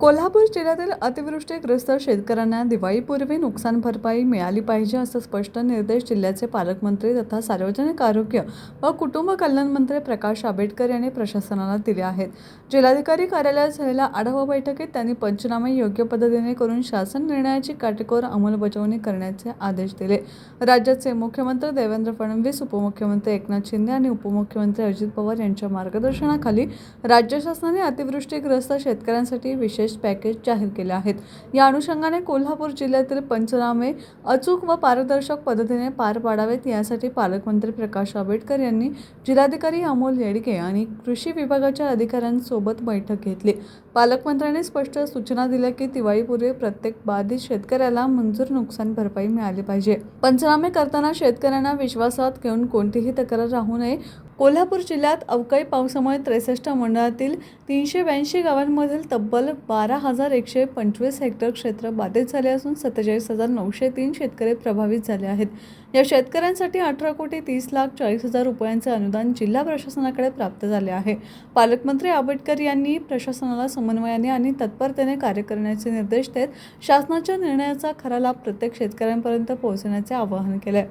कोल्हापूर जिल्ह्यातील अतिवृष्टीग्रस्त शेतकऱ्यांना दिवाळीपूर्वी नुकसान भरपाई मिळाली पाहिजे असं स्पष्ट निर्देश जिल्ह्याचे पालकमंत्री तथा सार्वजनिक आरोग्य व कुटुंब कल्याण मंत्री प्रकाश आंबेडकर यांनी प्रशासनाला दिले आहेत. जिल्हाधिकारी कार्यालयात झालेल्या आढावा बैठकीत त्यांनी पंचनामे योग्य पद्धतीने करून शासन निर्णयाची काटेकोर अंमलबजावणी करण्याचे आदेश दिले. राज्याचे मुख्यमंत्री देवेंद्र फडणवीस उपमुख्यमंत्री एकनाथ शिंदे आणि उपमुख्यमंत्री अजित पवार यांच्या मार्गदर्शनाखाली राज्य शासनाने अतिवृष्टीग्रस्त शेतकऱ्यांसाठी विशेष पॅकेज जाहीर केले आहेत. या अनुषंगाने कोल्हापूर जिल्ह्यातील पंचनामे अचूक व पारदर्शक पद्धतीने पार पाडावेत यासाठी पालकमंत्री प्रकाश आंबेडकर यांनी जिल्हाधिकारी अमोल येडगे आणि कृषी विभागाच्या अधिकाऱ्यांसोबत बैठक घेतली. पालकमंत्र्यांनी स्पष्ट सूचना दिल्या की दिवाळीपूर्वी प्रत्येक बाधित शेतकऱ्याला मंजूर नुकसान भरपाई मिळाली पाहिजे. पंचनामे करताना शेतकऱ्यांना विश्वासात घेऊन कोणतीही तक्रार राहू नये कोल्हापूर जिल्ह्यात अवकाळी पावसामुळे त्रेसष्ट मंडळातील तीनशे ब्याऐंशी गावांमधील तब्बल बारा हजार एकशे पंचवीस हेक्टर क्षेत्र बाधित झाले असून सत्तेचाळीस हजार नऊशे तीन शेतकरी प्रभावित झाले आहेत. या शेतकऱ्यांसाठी अठरा कोटी तीस लाख चाळीस हजार रुपयांचे अनुदान जिल्हा प्रशासनाकडे प्राप्त झाले आहे. पालकमंत्री आंबेडकर यांनी प्रशासनाला समन्वयाने आणि तत्परतेने कार्य करण्याचे निर्देश देत शासनाच्या निर्णयाचा खरा लाभ प्रत्येक शेतकऱ्यांपर्यंत पोहोचण्याचे आवाहन केले.